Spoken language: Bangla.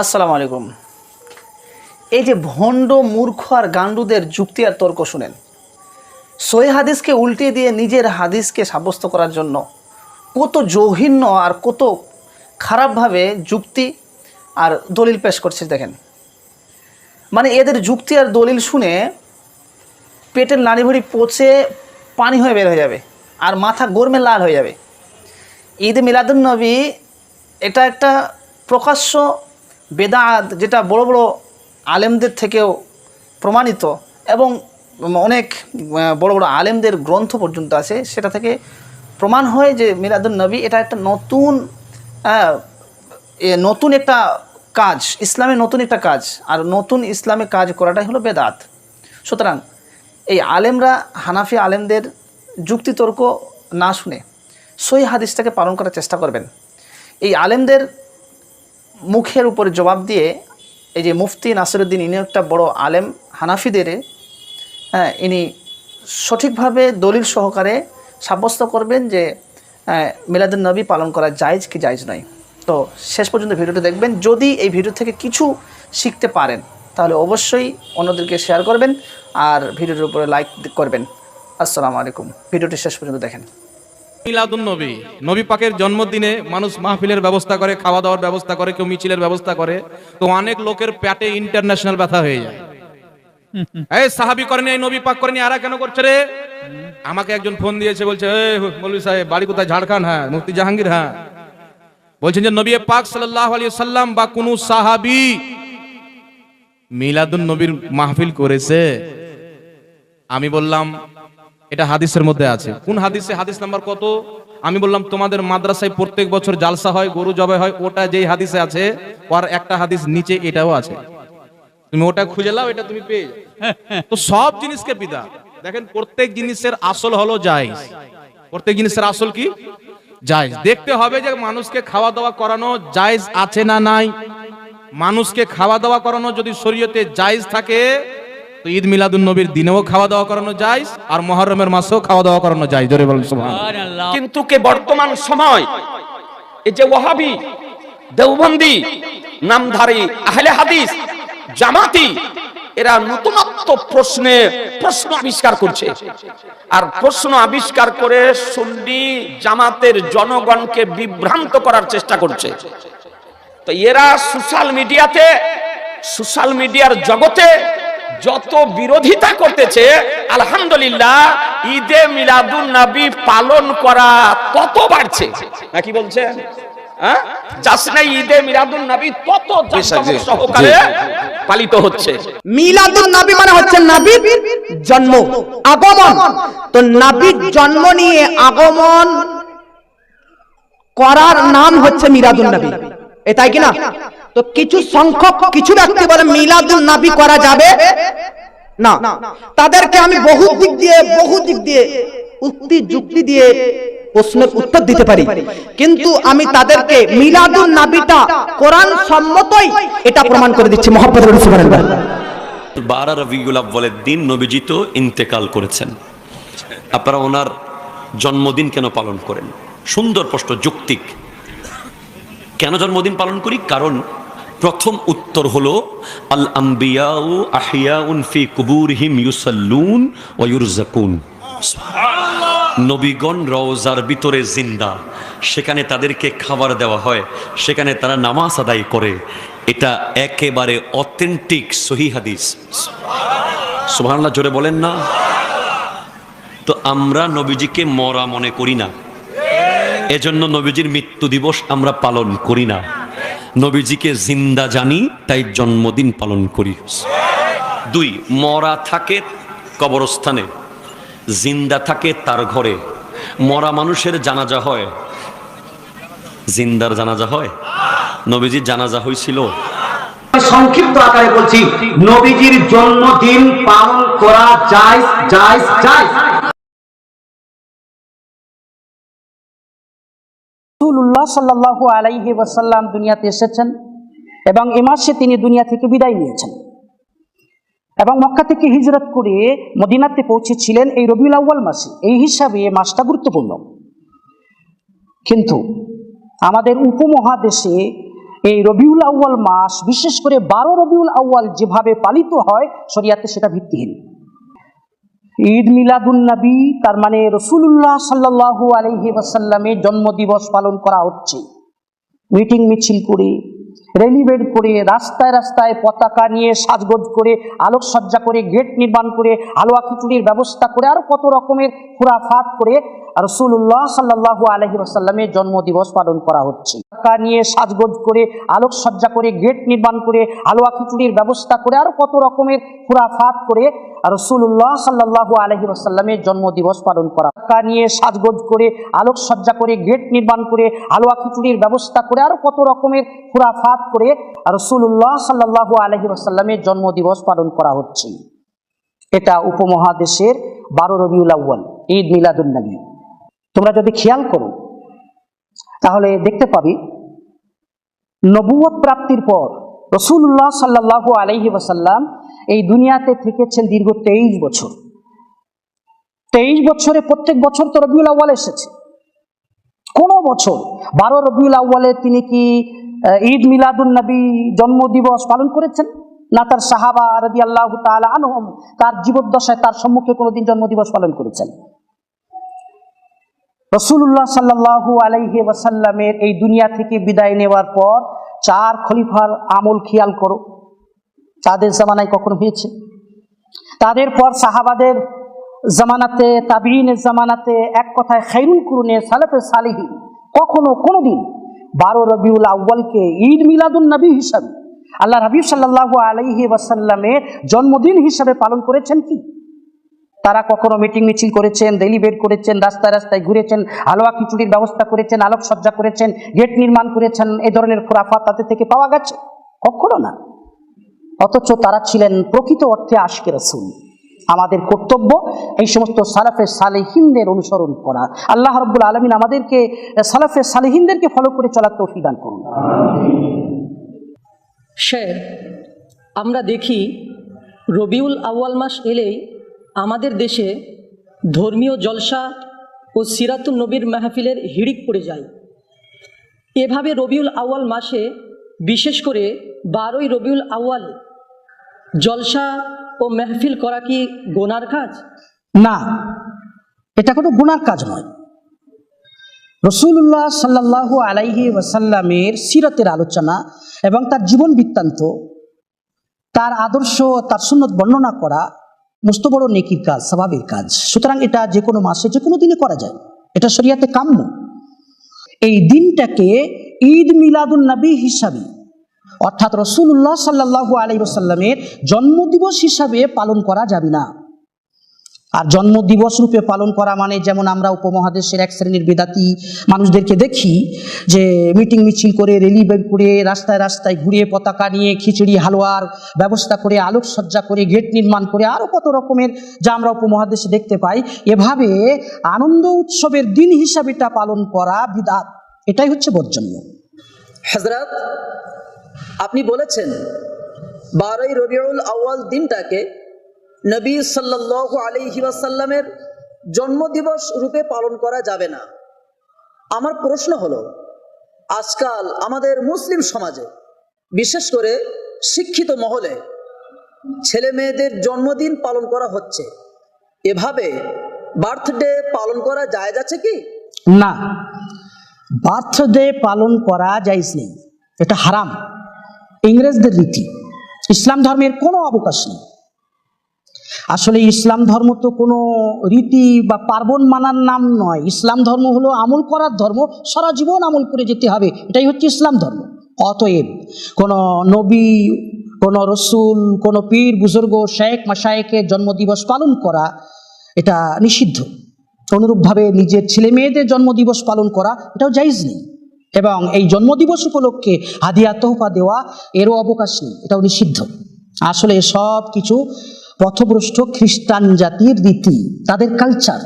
আসসালামু আলাইকুম। এই যে ভণ্ড মূর্খ আর গান্ডুদের যুক্তি আর তর্ক শুনেন। সহি হাদিসকে উল্টে দিয়ে নিজের হাদিসকে সাব্যস্ত করার জন্য কত জঘন্য আর কত খারাপভাবে যুক্তি আর দলিল পেশ করছে, দেখেন। মানে এদের যুক্তি আর দলিল শুনে পেটের নাড়িভুড়ি পচে পানি হয়ে বের হয়ে যাবে আর মাথা গরমে লাল হয়ে যাবে। ঈদ মিলাদুন্নবী এটা একটা প্রকাশ্য বেদাত যেটা বড় বড় আলেমদের থেকেও প্রমাণিত এবং অনেক বড় বড় আলেমদের গ্রন্থ পর্যন্ত আছে, সেটা থেকে প্রমাণ হয় যে মিলাদুন নবী এটা একটা নতুন নতুন একটা কাজ ইসলামের নতুন একটা কাজ, আর নতুন ইসলামে কাজ করাটাই হলো বেদাত। সুতরাং এই আলেমরা হানাফি আলেমদের যুক্তিতর্ক না শুনে সই হাদিসটাকে পালন করার চেষ্টা করবেন। এই আলেমদের মুখের উপরে জবাব দিয়ে এই যে মুফতি নাসিরুদ্দিন, ইনি একটা বড় আলেম, হানাফিদের হ্যাঁ ইনি সঠিকভাবে দলিল সহকারে সাব্যস্ত করবেন যে মিলাদুল নবী পালন করা জায়জ কি জায়জ নয়। তো শেষ পর্যন্ত ভিডিওটি দেখবেন। যদি এই ভিডিও থেকে কিছু শিখতে পারেন, তাহলে অবশ্যই অন্যদেরকে শেয়ার করবেন আর ভিডিওটির উপরে লাইক করবেন। আসসালামু আলাইকুম। ভিডিওটি শেষ পর্যন্ত দেখেন। মিলাদুন নবী নবী পাকের জন্মদিনে মানুষ মাহফিলের ব্যবস্থা করে খাওয়া দাওয়ার ব্যবস্থা করে কেউ মিছিলের ব্যবস্থা করে তো অনেক লোকের পেটে ইন্টারন্যাশনাল ব্যথা হয়ে যায়। এই সাহাবি করেনি এই নবী পাক করেনি আরা কেন করছে রে? আমাকে একজন ফোন দিয়েছে বলছে এই মৌলভী সাহেব বাড়ি কোথায়? ঝাড়খণ্ড হ্যাঁ মুফতি জাহাঙ্গীর হ্যাঁ। বলছেন যে নবী পাক সাল্লাল্লাহু আলাইহি সাল্লাম বা কোন সাহাবী মিলাদুন নবীর মাহফিল করেছে? আমি বললাম এটা হাদিসের মধ্যে আছে। কোন হাদিসে হাদিস নাম্বার কত? আমি বললাম, তোমাদের মাদ্রাসায় প্রত্যেক বছর জালসা হয়, গরু জবাই হয়, ওটা যেই হাদিসে আছে, ওর একটা হাদিস নিচে এটাও আছে। তুমি ওটা খুঁজে লাও এটা তুমি পেয়ে। তো সব জিনিসকে পিতা দেখেন, প্রত্যেক জিনিসের আসল হলো জায়েজ। প্রত্যেক জিনিসের আসল কি? জায়েজ। দেখতে হবে যে মানুষকে খাওয়া দাওয়া করানো জায়েজ আছে না নাই। মানুষকে খাওয়া দাওয়া করানো যদি শরীয়তে জায়েজ থাকে তো ঈদ মিলাদুন নবীর দিনেও খাওয়া দাওয়া করানো যায় আর মহরমের মাসেও খাওয়া দাওয়া করানো যায়। জোরে বলুন সুবহানাল্লাহ। কিন্তু কে বর্তমান সময় এই যে ওয়াহাবি দেওবন্দি নামধারী আহলে হাদিস জামাতি এরা নতুনত্ব প্রশ্নে প্রশ্ন আবিষ্কার করছে। আর প্রশ্ন আবিষ্কার করে সুন্নি জামাতের জনগণকে বিভ্রান্ত করার চেষ্টা করছে। তো এরা সোশ্যাল মিডিয়াতে সোশ্যাল মিডিয়ার জগতে যত বিরোধিতা করতেছে আলহামদুলিল্লাহ ঈদে মিলাদুন নবী পালন করা তত বাড়ছে নাকি বলছে হ্যাঁ মানে জন্ম নিয়ে আগমন করার নাম হচ্ছে মিলাদুন নবী এটাই কি না তো কিছু সংখ্যক কিছু ব্যক্তি বলে মিলাদুন নবী করা যাবে? না। তাদেরকে আমি বহু দিক দিয়ে বহু দিক দিয়ে উক্তি যুক্তি দিয়ে প্রশ্নের উত্তর দিতে পারি। কিন্তু আমি তাদেরকে মিলাদুন নবীটা কোরআন সম্মতই এটা প্রমাণ করে দিচ্ছি। মোহাম্মদ সুবহানাল্লাহ। বারা রবিউল আব্বালের দিন নবীজি তো ইন্তেকাল করেছেন। আপনারা ওনার জন্মদিন কেন পালন করেন? সুন্দর প্রশ্ন যুক্তিক। কেন জন্মদিন পালন করি? কারণ প্রথম উত্তর হলো আল আম্বিয়াউ আহিয়াউন ফি কুবুরহিম ইউসাল্লুন ওয়া ইউরজাকুন। নবীগণ রওজার ভিতরে জিন্দা। সেখানে তাদেরকে খাবার দেওয়া হয় সেখানে তারা নামাজ আদায় করে। এটা একেবারে অথেন্টিক সহি হাদিস। সুবহানাল্লাহ। জোরে বলেন না। তো আমরা নবীজিকে মরা মনে করি না। এজন্য নবীজির মৃত্যু দিবস আমরা পালন করি না। নবীজিকে জিন্দা জানি, তাই জন্মদিন পালন করি। দুই, মরা থাকে কবরস্থানে। জিন্দা থাকে তার ঘরে। মরা মানুষের জানাজা হয়। জিন্দার জানাজা হয়? নবীজির জানাজা হয়েছিল সংক্ষিপ্ত আকারে বলছি, নবীজির জন্মদিন পালন করা যায় যায় যায়। রসুল্লাহ সাল্লাহ আলাইহি ওয়াসাল্লাম দুনিয়াতে এসেছেন এবং এ মাসে তিনি দুনিয়া থেকে বিদায় নিয়েছেন। এবং মক্কা থেকে হিজরত করে মদিনাতে পৌঁছেছিলেন এই রবিউল আউ্য়াল মাসে। এই হিসাবে এ মাসটা গুরুত্বপূর্ণ। কিন্তু আমাদের উপমহাদেশে এই রবিউল আউয়াল মাস, বিশেষ করে বারো রবিউল আউয়াল যেভাবে পালিত হয়, শরিয়াতে সেটা ভিত্তিহীন। ঈদ মিলাদুল নবী, তার মানে রসুল্লাহ সাল্লু আলহি আসাল্লামের জন্মদিবস পালন করা হচ্ছে। মিটিং মিছিল করে বের করে, রাস্তায় রাস্তায় পতাকা নিয়ে সাজগোজ করে, আলোকসজ্জা করে, গেট নির্মাণ করে, হালুয়া খিচুড়ির ব্যবস্থা করে, আর কত রকমের খুরাফাত করে রসুল্লাহ সাল্লাহু আলহি আসাল্লামের জন্মদিবস পালন করা হচ্ছে। পতাকা নিয়ে সাজগোজ করে, আলোকসজ্জা করে, গেট নির্মাণ করে, হালুয়া খিচুড়ির ব্যবস্থা করে, আর কত রকমের খুরাফাত করে রসুল্লাহ সাল্লাহু আলহি আসাল্লামের জন্মদিবস পালন করা। পতাকা নিয়ে সাজগোজ করে, আলোকসজ্জা করে, গেট নির্মাণ করে, হালুয়া খিচুড়ির ব্যবস্থা করে, আর কত রকমের খুরাফাত করে রসুল্লাহ সাল্লাহু আলহি আসাল্লামের জন্মদিবস পালন করা হচ্ছে। এটা উপমহাদেশের বারো রবিউল আউ্য়াল, ঈদ মিলাদুন্নবী তোমরা যদি খেয়াল করো, তাহলে দেখতে পাবি নবুয়ত প্রাপ্তির পর রসুল্লাহ সাল্লাহ আলহি ওয়াসাল্লাম এই দুনিয়াতে থেকেছেন দীর্ঘ তেইশ বছর। তেইশ বছরে প্রত্যেক বছর তো রবিউল আউ্য়াল এসেছে। কোন বছর বারো রবিউল আউ্য়ালে তিনি কি ঈদ মিলাদুন নবী জন্মদিবস পালন করেছেন। না, তার সাহাবা রদি আল্লাহ আনহম, তার জীবদ্দশায় তার সম্মুখে কোনোদিন জন্মদিবস পালন করেছেন। রসুল্লাহ সাল্লাহু আলাইহি ওয়াসাল্লামের এই দুনিয়া থেকে বিদায় নেওয়ার পর চার খলিফার আমল খেয়াল করো। তাদের জামানায় কখনো হয়েছে? তাদের পর সাহাবাদের জামানাতে তাবিনের জামানাতে এক কথায় খাইরুল কুরুনে সালেফে সালিহীন কখনো কোনোদিন বারো রবিউল আউ্বালকে ঈদ মিলাদুন নবী হিসাবে। আল্লাহ হাবিব সাল্লাহু আলাইহি ওয়াসাল্লামের জন্মদিন হিসাবে পালন করেছেন কি? তারা কখনো মিটিং মিছিল করেছেন, রেলি বের করেছেন, রাস্তায় রাস্তায় ঘুরেছেন, হালুয়া খিচুড়ির ব্যবস্থা করেছেন, আলোকসজ্জা করেছেন, গেট নির্মাণ করেছেন, এ ধরনের খোরাফাত তাদের থেকে পাওয়া গেছে? কখনো না। অথচ তারা ছিলেন প্রকৃত অর্থে আশকে রসুল। আমাদের কর্তব্য এই সমস্ত সালাফের সালেহিনদের অনুসরণ করা। আল্লাহ রব্বুল আলমিন আমাদেরকে সালাফের সালেহিনদেরকে ফলো করে চলার তৌফিক দান করুন। শের আমরা দেখি রবিউল আউয়াল মাস এলেই আমাদের দেশে ধর্মীয় জলসা ও সিরাতুল নবীর মাহফিলের হিড়িক পড়ে যায়। এভাবে রবিউল আউয়াল মাসে বিশেষ করে বারোই রবিউল আউয়াল জলসা ও মেহফিল করা কি গোনার কাজ? না, এটা কোনো গুনার কাজ নয়। রসুল্লাহ সাল্লাহু আলাইহি ওয়াসাল্লামের সিরতের আলোচনা এবং তার জীবন বৃত্তান্ত, তার আদর্শ, তার সুন্নত বর্ণনা করা মস্ত বড় নেকির কাজ স্বাভাবিক কাজ। সুতরাং এটা যে কোনো মাসে, যে কোনো দিনে করা যায়। এটা শরিয়াতে কাম্য। এই দিনটাকে ঈদ মিলাদুন নবী হিসাবে অর্থাৎ রসুল্লাহ সাল্লাহু আলাই সাল্লামের জন্মদিবস হিসাবে পালন করা যাবে না। আর জন্মদিবস রূপে পালন করা মানে যেমন আমরা উপমহাদেশের এক শ্রেণির বেদাতি মানুষদেরকে দেখি যে মিটিং মিছিল করে, রেলি বের করে, রাস্তায় রাস্তায় ঘুরিয়ে পতাকা নিয়ে খিচুড়ি, হালুয়ার ব্যবস্থা করে, আলোকসজ্জা করে, গেট নির্মাণ করে আরও কত রকমের যা আমরা উপমহাদেশে দেখতে পাই, এভাবে আনন্দ উৎসবের দিন হিসাবে এটা পালন করা বিদাত। এটাই হচ্ছে বর্জন্য। হজরত আপনি বলেছেন, বারোই রবিউল আউয়াল দিনটাকে নবী সাল্লাল্লাহু আলাইহি ওয়াসাল্লামের জন্মদিবস রূপে পালন করা যাবে না। আমার প্রশ্ন হলো, আজকাল আমাদের মুসলিম সমাজে, বিশেষ করে শিক্ষিত মহলে, ছেলে মেয়েদের জন্মদিন পালন করা হচ্ছে। এভাবে বার্থডে পালন করা যায় যাচ্ছে কি? না। বার্থডে পালন করা যাইজ নেই। এটা হারাম। ইংরেজদের রীতি। ইসলাম ধর্মের কোনো অবকাশ নেই। আসলে ইসলাম ধর্ম তো কোনো রীতি বা পার্বণ মানার নাম নয়। ইসলাম ধর্ম হলো আমল করার ধর্ম। সারা জীবন আমল করে যেতে হবে। এটাই হচ্ছে ইসলাম ধর্ম। অতএব কোনো নবী, কোনো রসুল, কোনো পীর, বুজুর্গ, শেখ মাসায়েকের জন্মদিবস পালন করা এটা নিষিদ্ধ। অনুরূপভাবে নিজের ছেলে মেয়েদের জন্মদিবস পালন করা এটাও জাইজ নেই। এবং এই জন্মদিবস উপলক্ষে হাদিয়া তোহফা দেওয়া এরও অবকাশ নেই, এটাও নিষিদ্ধ। আসলে সব কিছু পথভ্রষ্ট খ্রিস্টান জাতির রীতি, তাদের কালচার